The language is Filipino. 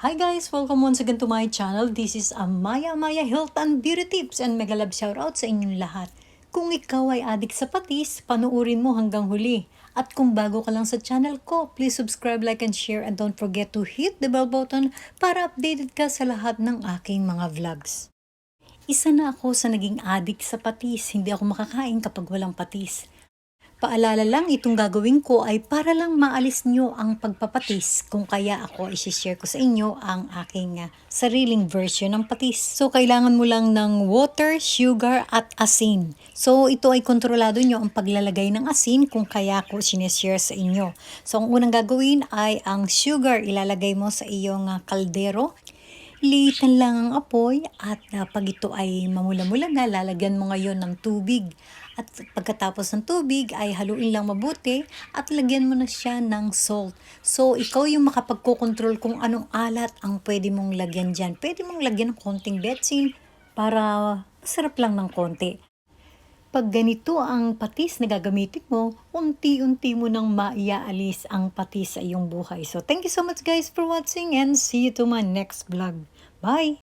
Hi guys! Welcome once again to my channel. This is Amaya Amaya Health and Beauty Tips and mega love shoutout sa inyong lahat. Kung ikaw ay adik sa patis, panuorin mo hanggang huli. At kung bago ka lang sa channel ko, please subscribe, like, and share and don't forget to hit the bell button para updated ka sa lahat ng aking mga vlogs. Isa na ako sa naging adik sa patis. Hindi ako makakain kapag walang patis. Paalala lang, itong gagawin ko ay para lang maalis nyo ang pagpapatis kung kaya ako isi-share ko sa inyo ang aking ah, sariling version ng patis. So, kailangan mo lang ng water, sugar, at asin. So, ito ay kontrolado nyo ang paglalagay ng asin kung kaya ko sinishare sa inyo. So, ang unang gagawin ay ang sugar ilalagay mo sa iyong ah, kaldero. Liitan lang ang apoy at uh, pag ito ay mamula-mula na, lalagyan mo ngayon ng tubig. At pagkatapos ng tubig ay haluin lang mabuti at lagyan mo na siya ng salt. So, ikaw yung makapagkocontrol kung anong alat ang pwede mong lagyan dyan. Pwede mong lagyan ng konting betsin para masarap lang ng konti. Pag ganito ang patis na gagamitin mo, unti-unti mo nang maiaalis ang patis sa iyong buhay. So, thank you so much guys for watching and see you to my next vlog. Bye!